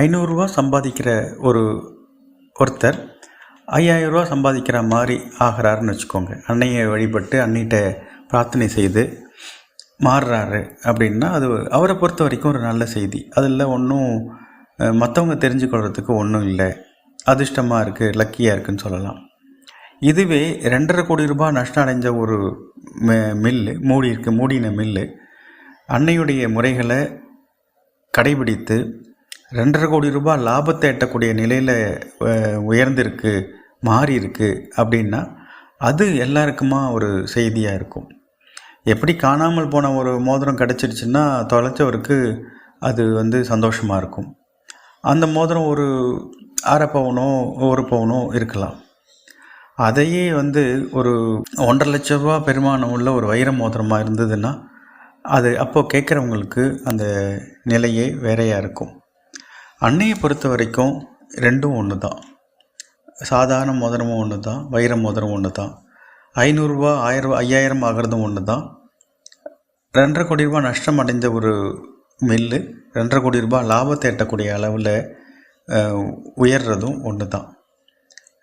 ஐநூறுரூவா சம்பாதிக்கிற ஒரு ஒருத்தர் ஐயாயிரரூவா சம்பாதிக்கிற மாதிரி ஆகிறாருன்னு வச்சுக்கோங்க. அன்னையை வழிபட்டு அன்னிட்ட பிரார்த்தனை செய்து மாறுறாரு அப்படின்னா அது அவரை பொறுத்த வரைக்கும் ஒரு நல்ல செய்தி. அதில் ஒன்றும் மற்றவங்க தெரிஞ்சுக்கொள்கிறதுக்கு ஒன்றும் இல்லை. அதிர்ஷ்டமாக இருக்குது லக்கியாக இருக்குன்னு சொல்லலாம். இதுவே ரெண்டரை கோடி ரூபாய் நஷ்டம் அடைஞ்ச ஒரு மில்லு மூடி இருக்கு மூடின மில்லு. அன்னையுடைய முறைகளை கடைபிடித்து ரெண்டரை கோடி ரூபாய் லாபத்தை எட்டக்கூடிய நிலையில் உயர்ந்திருக்கு மாறி இருக்கு அப்படின்னா அது எல்லாருக்குமா ஒரு செய்தியாக இருக்கும். எப்படி காணாமல் போன ஒரு மோதிரம் கிடச்சிருச்சுன்னா தொலைச்சவருக்கு அது வந்து சந்தோஷமாக இருக்கும். அந்த மோதிரம் ஒரு அரை பவுனோ ஒரு பவுனோ இருக்கலாம். அதையே வந்து ஒரு ஒன்றரை லட்ச ரூபா பெருமானம் உள்ள ஒரு வைர மோதிரமாக இருந்ததுன்னா அது அப்போது கேட்குறவங்களுக்கு அந்த நிலையே வேறையாக இருக்கும். அன்னையை பொறுத்த வரைக்கும் ரெண்டும் ஒன்று தான் சாதாரண மோதிரமும் ஒன்று தான் வைர மோதிரம் ஒன்று தான் ஐநூறுரூவா ஆயிரம் ஐயாயிரம் ஆகிறதும் ஒன்று தான் ரெண்டரை கோடி ரூபா நஷ்டம் அடைஞ்ச ஒரு மில்லு ரெண்டரை கோடி ரூபாய் லாபத்தை எட்டக்கூடிய அளவில் உயர்றதும் ஒன்று தான்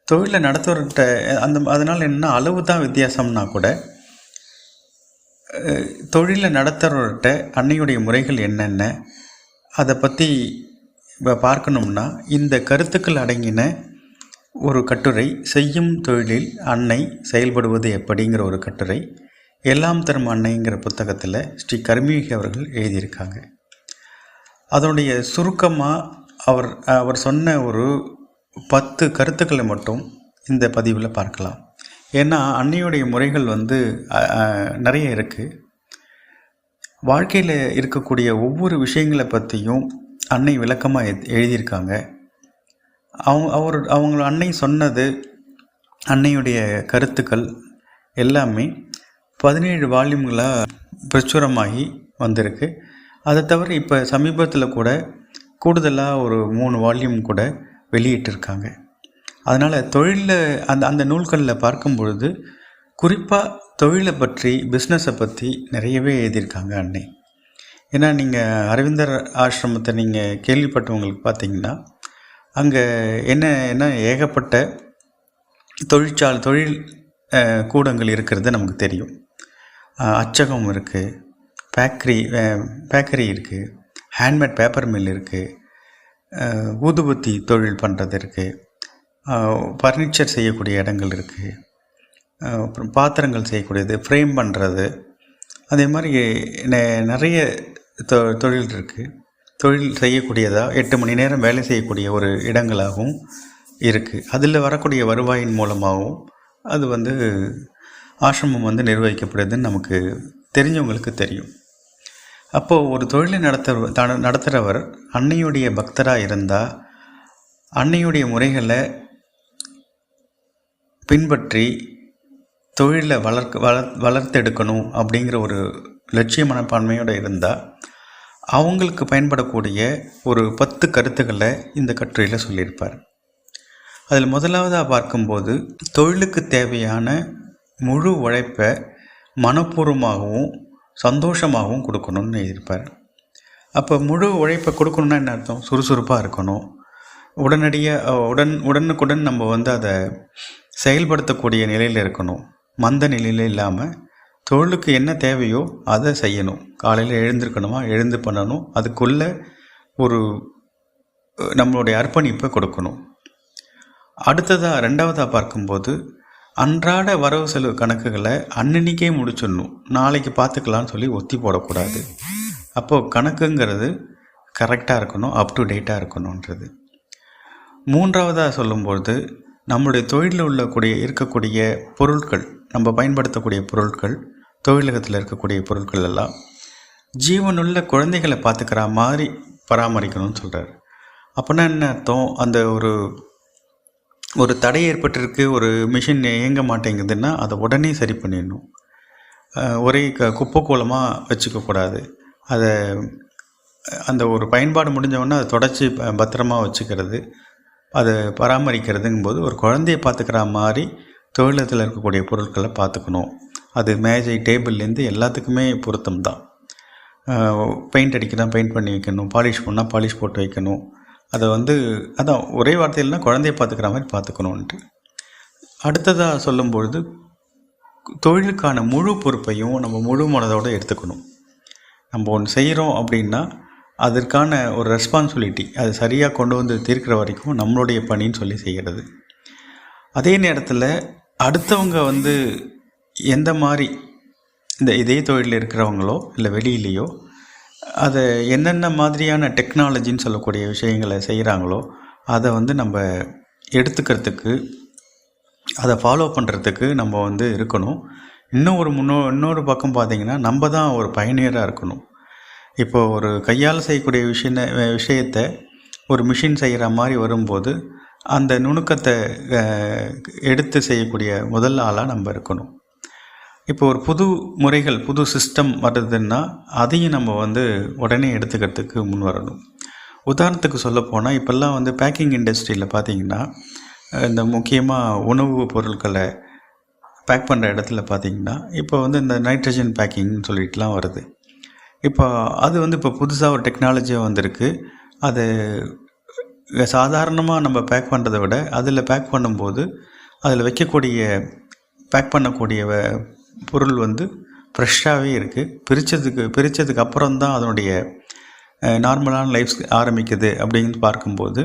தொழிலை நடத்துகிறவர்கிட்ட அந்த அதனால் என்ன அளவு தான் வித்தியாசம்னா கூட தொழிலை நடத்துகிறவர்கிட்ட அன்னையுடைய முறைகள் என்னென்ன அதை பற்றி இப்போ பார்க்கணும்னா இந்த கருத்துக்கள் அடங்கின ஒரு கட்டுரை செய்யும் தொழிலில் அன்னை செயல்படுவது எப்படிங்கிற ஒரு கட்டுரை எல்லாம் தரும் அன்னைங்கிற புத்தகத்தில் ஸ்ரீ கர்மீகி அவர்கள் எழுதியிருக்காங்க. அதனுடைய சுருக்கமாக அவர் அவர் சொன்ன ஒரு பத்து கருத்துக்களை மட்டும் இந்த பதிவில் பார்க்கலாம். ஏன்னா அன்னையுடைய முறைகள் வந்து நிறைய இருக்குது வாழ்க்கையில் இருக்கக்கூடிய ஒவ்வொரு விஷயங்களை பற்றியும் அன்னை விளக்கமாக எழுதியிருக்காங்க. அவங்க அவர் அவங்க அன்னை சொன்னது அன்னையுடைய கருத்துக்கள் எல்லாமே பதினேழு வால்யூம்களாக பிரச்சுரமாகி வந்திருக்கு. அதை தவிர இப்போ சமீபத்தில் கூட கூடுதலாக ஒரு மூணு வால்யூம் கூட வெளியிட்டிருக்காங்க. அதனால் தொழிலில் அந்த அந்த நூல்களில் பார்க்கும் பொழுது குறிப்பாக தொழிலை பற்றி பிஸ்னஸை பற்றி நிறையவே எழுதியிருக்காங்க அன்னை. ஏன்னா நீங்கள் அரவிந்தர் ஆசிரமத்தை நீங்கள் கேள்விப்பட்டவங்களுக்கு பார்த்தீங்கன்னா அங்கே என்ன என்ன ஏகப்பட்ட தொழிற்சால் தொழில் கூடங்கள் இருக்கிறது நமக்கு தெரியும். அச்சகம் இருக்குது ஃபேக்ட்ரி பேக்கரி இருக்குது ஹேண்ட்மேட் பேப்பர் மில் இருக்குது ஊதுபத்தி தொழில் பண்ணுறது இருக்குது ஃபர்னிச்சர் செய்யக்கூடிய இடங்கள் இருக்குது அப்புறம் பாத்திரங்கள் செய்யக்கூடியது ஃப்ரேம் பண்ணுறது அதே மாதிரி நிறைய தொ தொழில் இருக்குது தொழில் செய்யக்கூடியதாக எட்டு மணி நேரம் வேலை செய்யக்கூடிய ஒரு இடங்களாகவும் இருக்குது அதில் வரக்கூடிய வருவாயின் மூலமாகவும் அது வந்து ஆசிரமம் வந்து நிர்வகிக்கப்படுதுன்னு நமக்கு தெரிஞ்சவங்களுக்கு தெரியும். அப்போது ஒரு தொழிலை நடத்த த- நடத்துகிறவர் அன்னையுடைய பக்தராக இருந்தால் அன்னையுடைய முறைகளை பின்பற்றி தொழிலை வளர்க்க வளர் வளர்த்தெடுக்கணும் அப்படிங்கிற ஒரு லட்சிய மனப்பான்மையோடு இருந்தால் அவங்களுக்கு பயன்படக்கூடிய ஒரு பத்து கருத்துக்களை இந்த கட்டுரையில் சொல்லியிருப்பார். அதில் முதலாவதாக பார்க்கும்போது தொழிலுக்கு தேவையான முழு உழைப்பை மனப்பூர்வமாகவும் சந்தோஷமாகவும் கொடுக்கணும்னு எழுதியிருப்பார். அப்போ முழு உழைப்பை கொடுக்கணுன்னா என்ன அர்த்தம்? சுறுசுறுப்பாக இருக்கணும். உடனடியாக உடன் உடனுக்குடன் நம்ம வந்து அதை செயல்படுத்தக்கூடிய நிலையில் இருக்கணும். மந்த நிலையில் இல்லாமல் தொழிலுக்கு என்ன தேவையோ அதை செய்யணும். காலையில் எழுந்திருக்கணுமா? எழுந்து பண்ணணும். அதுக்குள்ளே ஒரு நம்மளுடைய அர்ப்பணிப்பை கொடுக்கணும். அடுத்ததாக ரெண்டாவதாக பார்க்கும்போது அன்றாட வரவு செலவு கணக்குகளை அன்னன்னைக்கே முடிச்சிடணும். நாளைக்கு பார்த்துக்கலாம்னு சொல்லி ஒத்தி போடக்கூடாது. அப்போது கணக்குங்கிறது கரெக்டாக இருக்கணும் அப் டு டேட்டாக இருக்கணுன்றது மூன்றாவதாக சொல்லும்பொழுது நம்மளுடைய தொழிலில் உள்ளக்கூடிய இருக்கக்கூடிய பொருட்கள் நம்ம பயன்படுத்தக்கூடிய பொருட்கள் தொழிலகத்தில் இருக்கக்கூடிய பொருட்கள் எல்லாம் ஜீவனுள்ள குழந்தைகளை பார்த்துக்கிற மாதிரி பராமரிக்கணும்னு சொல்கிறார் அப்படின்னா என்ன அர்த்தம்? அந்த ஒரு ஒரு தடை ஏற்பட்டிருக்கு ஒரு மிஷின் இயங்க மாட்டேங்குதுன்னா அதை உடனே சரி பண்ணிடணும். ஒரே க குப்பை வச்சுக்கக்கூடாது அதை அந்த ஒரு பயன்பாடு முடிஞ்சவொடனே அதை தொடச்சி ப- பத்திரமா வச்சுக்கிறது அதை பராமரிக்கிறதுங்கும்போது ஒரு குழந்தைய பார்த்துக்கிற மாதிரி தொழிலத்தில் இருக்கக்கூடிய பொருட்களை பார்த்துக்கணும். அது மேஜை டேபிள்லேருந்து எல்லாத்துக்குமே பொருத்தம் தான். பெயிண்ட் அடிக்கிறதா பெயிண்ட் பண்ணி வைக்கணும் பாலிஷ் பண்ணால் பாலிஷ் போட்டு வைக்கணும். அதை வந்து அதான் ஒரே வார்த்தையில்னா குழந்தைய பார்த்துக்கிற மாதிரி பார்த்துக்கணுன்ட்டு அடுத்ததாக சொல்லும்பொழுது தொழிலுக்கான முழு பொறுப்பையும் நம்ம முழு மனதோடு எடுத்துக்கணும். நம்ம ஒன்று செய்கிறோம் அப்படின்னா அதற்கான ஒரு ரெஸ்பான்சிபிலிட்டி அது சரியாக கொண்டு வந்து தீர்க்கிற வரைக்கும் நம்மளுடைய பணின்னு சொல்லி செய்கிறது அதே நேரத்தில் அடுத்தவங்க வந்து எந்த மாதிரி இந்த இதே தொழிலில் இருக்கிறவங்களோ இல்லை வெளியிலேயோ அதை என்னென்ன மாதிரியான டெக்னாலஜின்னு சொல்லக்கூடிய விஷயங்களை செய்கிறாங்களோ அதை வந்து நம்ம எடுத்துக்கிறதுக்கு அதை ஃபாலோ பண்ணுறதுக்கு நம்ம வந்து இருக்கணும். இன்னும் ஒரு முன்னோ இன்னொரு பக்கம் பார்த்தீங்கன்னா நம்ம தான் ஒரு பயணியராக இருக்கணும். இப்போ ஒரு கையால் செய்யக்கூடிய விஷய விஷயத்தை ஒரு மிஷின் செய்கிற மாதிரி வரும்போது அந்த நுணுக்கத்தை எடுத்து செய்யக்கூடிய முதல் ஆளாக நம்ம இருக்கணும். இப்போ ஒரு புது முறைகள் புது சிஸ்டம் வருதுன்னா அதையும் நம்ம வந்து உடனே எடுத்துக்கிறதுக்கு முன் வரணும். உதாரணத்துக்கு சொல்லப்போனால் இப்போல்லாம் வந்து பேக்கிங் இண்டஸ்ட்ரியில் பார்த்தீங்கன்னா இந்த முக்கியமாக உணவு பொருட்களை பேக் பண்ணுற இடத்துல பார்த்தீங்கன்னா இப்போ வந்து இந்த நைட்ரஜன் பேக்கிங்னு சொல்லிட்டுலாம் வருது. இப்போ அது வந்து இப்போ புதுசாக ஒரு டெக்னாலஜியாக வந்திருக்கு. அது சாதாரணமாக நம்ம பேக் பண்ணுறதை விட அதில் பேக் பண்ணும்போது அதில் வைக்கக்கூடிய பேக் பண்ணக்கூடிய வ- பொருள் வந்து ஃப்ரெஷ்ஷாகவே இருக்குது பிரித்ததுக்கு பிரித்ததுக்கு அப்புறம் தான் அதனுடைய நார்மலான லைஃப் ஆரம்பிக்குது அப்படின்னு பார்க்கும்போது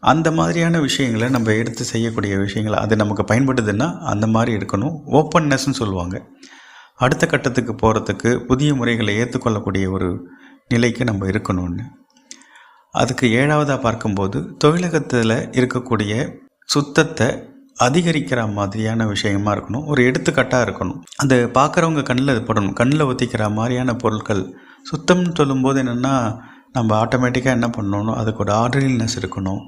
அந்த மாதிரியான விஷயங்களை நம்ம எடுத்து செய்யக்கூடிய விஷயங்கள் அது நமக்கு பயன்படுதுன்னா அந்த மாதிரி இருக்கணும் ஓப்பன்னஸ்ன்னு சொல்லுவாங்க. அடுத்த கட்டத்துக்கு போகிறதுக்கு புதிய முறைகளை ஏற்றுக்கொள்ளக்கூடிய ஒரு நிலைக்கு நம்ம இருக்கணும்னு. அதுக்கு ஏழாவதாக பார்க்கும்போது தொழிலகத்தில் இருக்கக்கூடிய சுத்தத்தை அதிகரிக்கிற மாதிரியான விஷயமா இருக்கணும். ஒரு எடுத்துக்காட்டாக இருக்கணும். அது பார்க்குறவங்க கண்ணில் அது படணும். கண்ணில் ஒத்திக்கிற மாதிரியான பொருட்கள். சுத்தம்னு சொல்லும்போது என்னென்னா நம்ம ஆட்டோமேட்டிக்காக என்ன பண்ணணும்? அதுக்கு ஒரு ஆர்டர்லினஸ் இருக்கணும்.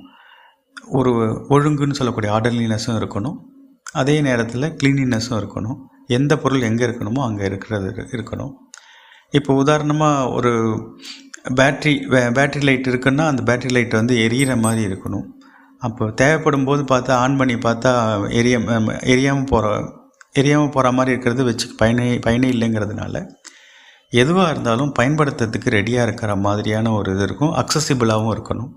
ஒரு ஒழுங்குன்னு சொல்லக்கூடிய ஆர்டர்லினஸும் இருக்கணும். அதே நேரத்தில் க்ளீனினஸும் இருக்கணும். எந்த பொருள் எங்கே இருக்கணுமோ அங்கே இருக்கிறது இருக்கணும். இப்போ உதாரணமாக ஒரு பேட்ரி பேட்ரி லைட் இருக்குன்னா அந்த பேட்ரி லைட் வந்து எரியிற மாதிரி இருக்கணும். அப்போ தேவைப்படும் போது பார்த்தா ஆன் பண்ணி பார்த்தா எரிய எரியாமல் போகிற எரியாமல் போகிற மாதிரி இருக்கிறது வச்சு பயனே பயனே இல்லைங்கிறதுனால எதுவாக இருந்தாலும் பயன்படுத்துறதுக்கு ரெடியாக இருக்கிற மாதிரியான ஒரு இது இருக்கும். அக்சசிபிளாகவும் இருக்கணும்.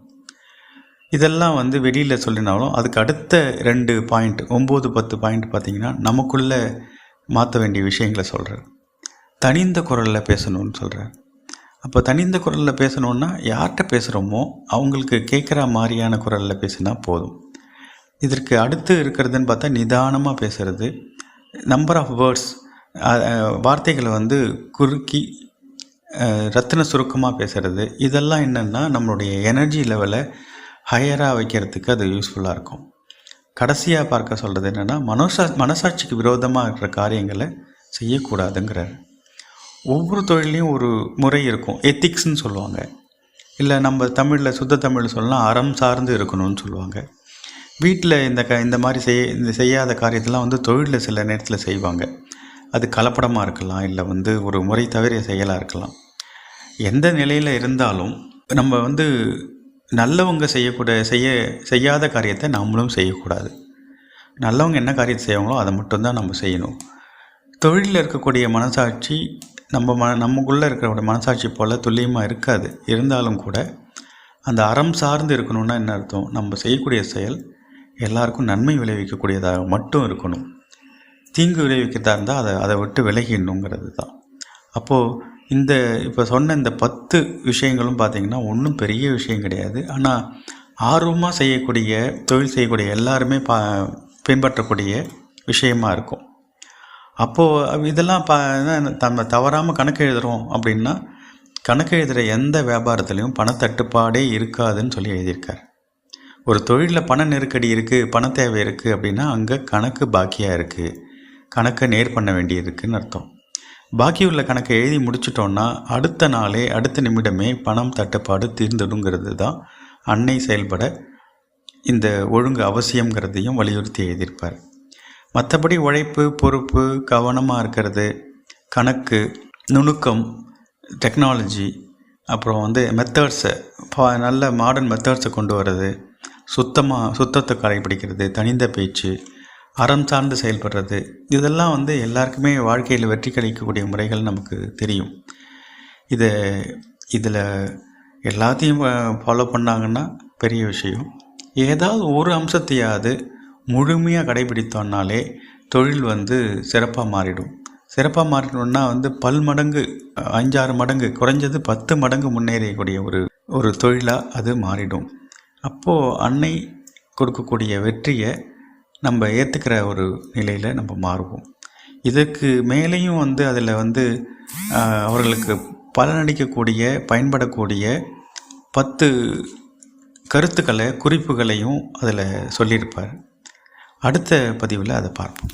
இதெல்லாம் வந்து வெளியில் சொல்லினாலும் அதுக்கு அடுத்த ரெண்டு பாயிண்ட் ஒம்பது பத்து பாயிண்ட் பார்த்திங்கன்னா நமக்குள்ளே மாற்ற வேண்டிய விஷயங்களை சொல்கிறார் தனிந்த குரலில் பேசணும்னு சொல்கிறார் அப்போ தனிந்த குரலில் பேசணுன்னா யார்கிட்ட பேசுகிறோமோ அவங்களுக்கு கேட்குற மாதிரியான குரலில் பேசினா போதும். இதற்கு அடுத்து இருக்கிறதுன்னு பார்த்தா நிதானமாக பேசுகிறது நம்பர் ஆஃப் வேர்ட்ஸ் வார்த்தைகளை வந்து குறுக்கி ரத்தின சுருக்கமாக பேசுகிறது இதெல்லாம் என்னென்னா நம்மளுடைய எனர்ஜி லெவலை ஹையராக வைக்கிறதுக்கு அது யூஸ்ஃபுல்லாக இருக்கும். கடைசியாக பார்க்க சொல்கிறது என்னென்னா மனசா மனசாட்சிக்கு விரோதமாக இருக்கிற காரியங்களை செய்யக்கூடாதுங்கிறார். ஒவ்வொரு தொழிலையும் ஒரு முறை இருக்கும். எத்திக்ஸ்னு சொல்லுவாங்க. இல்லை நம்ம தமிழில் சுத்த தமிழ் சொல்லலாம் அறம் சார்ந்து இருக்கணும்னு சொல்லுவாங்க. வீட்டில் இந்த க இந்த மாதிரி செய்ய இந்த செய்யாத காரியத்தெல்லாம் வந்து தொழிலில் சில நேரத்தில் செய்வாங்க. அது கலப்படமாக இருக்கலாம் இல்லை வந்து ஒரு முறை தவிர செயலாக இருக்கலாம். எந்த நிலையில் இருந்தாலும் நம்ம வந்து நல்லவங்க செய்யக்கூட செய்ய செய்யாத காரியத்தை நம்மளும் செய்யக்கூடாது. நல்லவங்க என்ன காரியத்தை செய்வாங்களோ அதை மட்டும்தான் நம்ம செய்யணும். தொழிலில் இருக்கக்கூடிய மனசாட்சி நம்ம ம நமக்குள்ளே இருக்கிற மனசாட்சி போல் துல்லியமாக இருக்காது. இருந்தாலும் கூட அந்த அறம் சார்ந்து இருக்கணும்னா என்ன அர்த்தம்? நம்ம செய்யக்கூடிய செயல் எல்லாருக்கும் நன்மை விளைவிக்கக்கூடியதாக மட்டும் இருக்கணும். தீங்கு விளைவிக்கிறதா இருந்தால் அதை அதை விட்டு விலகிடணுங்கிறது தான். அப்போது இந்த இப்போ சொன்ன இந்த பத்து விஷயங்களும் பார்த்திங்கன்னா ஒன்றும் பெரிய விஷயம் கிடையாது. ஆனால் ஆர்வமாக செய்யக்கூடிய தொழில் செய்யக்கூடிய எல்லாருமே பா பின்பற்றக்கூடிய விஷயமாக இருக்கும். அப்போது இதெல்லாம் பா நம்ம தவறாமல் கணக்கு எழுதுகிறோம் அப்படின்னா கணக்கு எழுதுகிற எந்த வியாபாரத்துலேயும் பணத்தட்டுப்பாடே இருக்காதுன்னு சொல்லி எழுதியிருக்கார். ஒரு தொழிலில் பண நெருக்கடி இருக்குது பண தேவை இருக்குது அப்படின்னா அங்கே கணக்கு பாக்கியாக இருக்குது கணக்கை நேர் பண்ண வேண்டியிருக்குன்னு அர்த்தம். பாக்கி உள்ள கணக்கை எழுதி முடிச்சிட்டோன்னா அடுத்த நாளே அடுத்த நிமிடமே பணம் தட்டுப்பாடு தீர்ந்துடுங்கிறது தான் அன்னை செயல்பட இந்த ஒழுங்கு அவசியங்கிறதையும் வலியுறுத்தி எழுதியிருப்பார். மற்றபடி உழைப்பு பொறுப்பு கவனமாக இருக்கிறது கணக்கு நுணுக்கம் டெக்னாலஜி அப்புறம் வந்து மெத்தட்ஸை நல்ல மாடர்ன் மெத்தட்ஸை கொண்டு வர்றது சுத்தமாக சுத்தத்தை கடைபிடிக்கிறது தனிந்த பேச்சு அறம் சார்ந்து செயல்படுறது இதெல்லாம் வந்து எல்லாருக்குமே வாழ்க்கையில் வெற்றி கிடைக்கக்கூடிய முறைகள் நமக்கு தெரியும். இதை இதில் எல்லாத்தையும் ஃபாலோ பண்ணாங்கன்னா பெரிய விஷயம். ஏதாவது ஒரு அம்சத்தையாவது முழுமையாக கடைபிடித்தோன்னாலே தொழில் வந்து சிறப்பாக மாறிடும். சிறப்பாக மாறிடணும்னா வந்து பல் மடங்கு அஞ்சாறு மடங்கு குறைஞ்சது பத்து மடங்கு முன்னேறியக்கூடிய ஒரு ஒரு தொழிலாக அது மாறிடும். அப்போது அன்னை கொடுக்கக்கூடிய வெற்றியை நம்ம ஏற்றுக்கிற ஒரு நிலையில் நம்ம மாறுவோம். இதற்கு மேலேயும் வந்து அதில் வந்து அவர்களுக்கு பலனளிக்கக்கூடிய பயன்படக்கூடிய பத்து கருத்துக்களை குறிப்புகளையும் அதில் சொல்லியிருப்பார். அடுத்த பதிவில் அதை பார்ப்போம்.